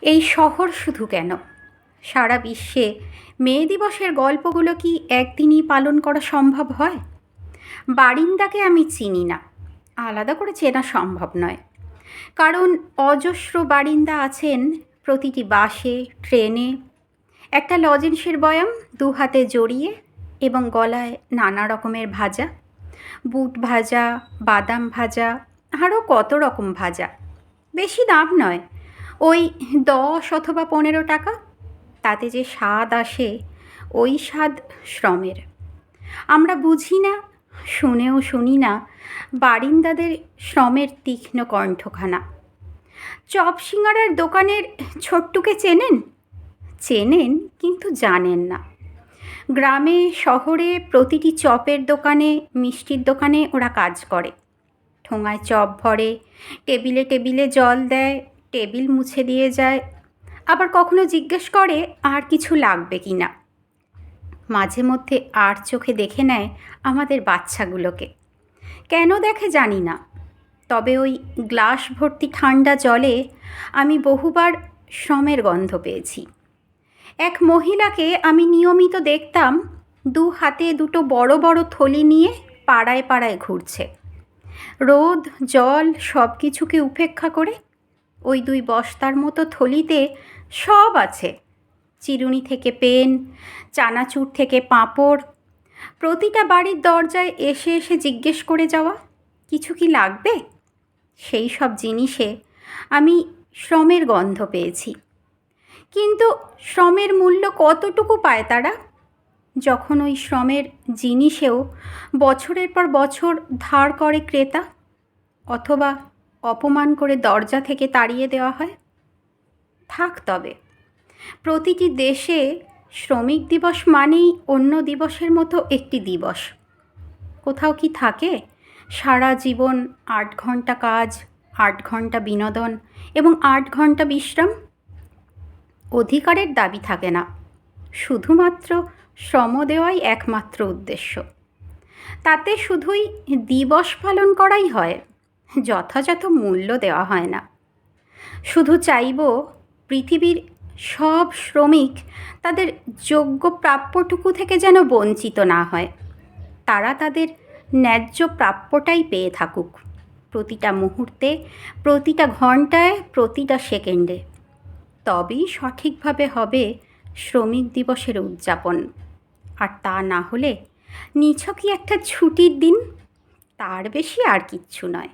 এই শহর শুধু কেন? সারা বিশ্বে মে দিবসের গল্পগুলো কি একদিনই পালন করা সম্ভব হয়? বারিন্দাকে আমি চিনি না। আলাদা করে চেনা সম্ভব নয়। কারণ অজস্র বারিন্দা আছেন প্রতিটি বাসে, ট্রেনে, একটা লজেন্সের বয়াম দু হাতে জড়িয়ে এবং গলায় নানা রকমের ভাজা, বুট ভাজা, বাদাম ভাজা, আরও কত রকম ভাজা। বেশি দাম নয় ওই দশ অথবা পনেরো টাকা? তাতে যে স্বাদ আসে, ওই স্বাদ শ্রমের। আমরা বুঝি না, শুনেও শুনি না, বারিন্দাদের শ্রমের তীক্ষ্ণ কণ্ঠখানা। চপ সিঙ্গারার দোকানের ছোট্টুকে চেনেন? চেনেন, কিন্তু জানেন না। গ্রামে, শহরে প্রতিটি চপের দোকানে, মিষ্টির দোকানে ওরা কাজ করে। ঠোঙায় চপ ভরে, টেবিলে টেবিলে জল দেয় টেবিল মুছে দিয়ে যায়। আবার কখনো জিজ্ঞেস করে, আর কিছু লাগবে কি না? মাঝে মধ্যে আর চোখে দেখে নেয় আমাদের বাচ্চাগুলোকে। কেন দেখে জানি না। তবে ওই গ্লাস ভর্তি ঠান্ডা জলে আমি বহুবার শ্রমের গন্ধ পেয়েছি। এক মহিলাকে আমি নিয়মিত দেখতাম দু হাতে দুটো বড় বড় থলি নিয়ে পাড়ায় পাড়ায় ঘুরছে। রোদ, জল সব কিছুকে উপেক্ষা করে ওই দুই বস্তার মতো থলিতে সব আছে। চিরুনি থেকে পেন, চানাচুর থেকে পাঁপড়, প্রতিটা বাড়ির দরজায় এসে এসে জিজ্ঞেস করে যাওয়া, কিছু কি লাগবে? সেই সব জিনিসে আমি শ্রমের গন্ধ পেয়েছি। কিন্তু শ্রমের মূল্য কতটুকু পায় তারা? যখন ওই শ্রমের জিনিসেও বছরের পর বছর ধার করে ক্রেতা, অথবা অপমান করে দরজা থেকে তাড়িয়ে দেওয়া হয়? থাক তবে। প্রতিটি দেশে শ্রমিক দিবস মানেই অন্য দিবসের মতো একটি দিবস। কোথাও কি থাকে? সারা জীবন আট ঘণ্টা কাজ, আট ঘণ্টা বিনোদন এবং আট ঘণ্টা বিশ্রাম? অধিকারের দাবি থাকে না। শুধুমাত্র শ্রম দেওয়াই একমাত্র উদ্দেশ্য। তাতে শুধুই দিবস পালন করাই হয়। যথাযথ মূল্য দেওয়া হয় না। শুধু চাইব পৃথিবীর সব শ্রমিক তাদের যোগ্য প্রাপ্যটুকু থেকে যেন বঞ্চিত না হয়। তারা তাদের ন্যায্য প্রাপ্যটাই পেয়ে থাকুক। প্রতিটা মুহূর্তে, প্রতিটা ঘন্টায় প্রতিটা সেকেন্ডে। তবেই সঠিকভাবে হবে শ্রমিক দিবসের উদযাপন। আর তা না হলে নিছকই একটা ছুটির দিন, তার বেশি আর কিচ্ছু নয়।